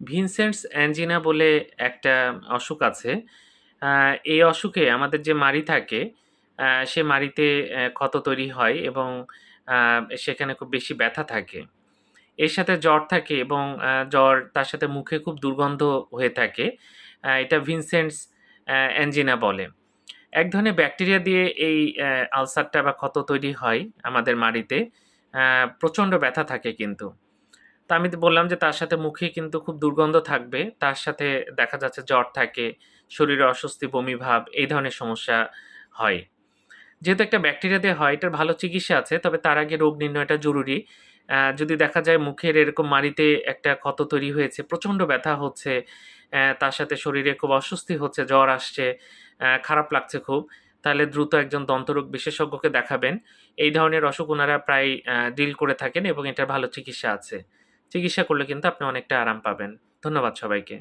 ভিনসেন্টস angina বলে একটা অসুখ আছে। এই অসুখে আমাদের যে মাড়ি থাকে, সে মাড়িতে ক্ষত তৈরি হয় এবং সেখানে খুব বেশি ব্যথা থাকে। এর সাথে জ্বর থাকে এবং জ্বর তার সাথে মুখে খুব দুর্গন্ধ হয়ে থাকে। এটা ভিনসেন্টস অ্যাঞ্জিনা বলে। এক ধরনের ব্যাকটেরিয়া দিয়ে এই আলসারটা বা ক্ষত তৈরি হয় আমাদের মাড়িতে। প্রচণ্ড ব্যথা থাকে কিন্তু। তো আমি বললাম যে তার সাথে মুখে কিন্তু খুব দুর্গন্ধ থাকবে। তার সাথে দেখা যাচ্ছে জ্বর থাকে, শরীরে অস্বস্তি, বমি ভাব এই ধরনের সমস্যা হয়। যেহেতু একটা ব্যাকটেরিয়া দিয়ে হয়, এটার ভালো চিকিৎসা আছে। তবে তার আগে রোগ নির্ণয়টা জরুরি। যদি দেখা যায় মুখের এরকম মাড়িতে একটা ক্ষত তৈরি হয়েছে, প্রচণ্ড ব্যথা হচ্ছে, তার সাথে শরীরে খুব অস্বস্তি হচ্ছে, জ্বর আসছে, খারাপ লাগছে খুব, তাহলে দ্রুত একজন দন্তরোগ বিশেষজ্ঞকে দেখাবেন। এই ধরনের অসুখ ওনারা প্রায় ডিল করে থাকেন এবং এটার ভালো চিকিৎসা আছে। চিকিৎসা করলে কিন্তু আপনি অনেকটা আরাম পাবেন। ধন্যবাদ সবাইকে।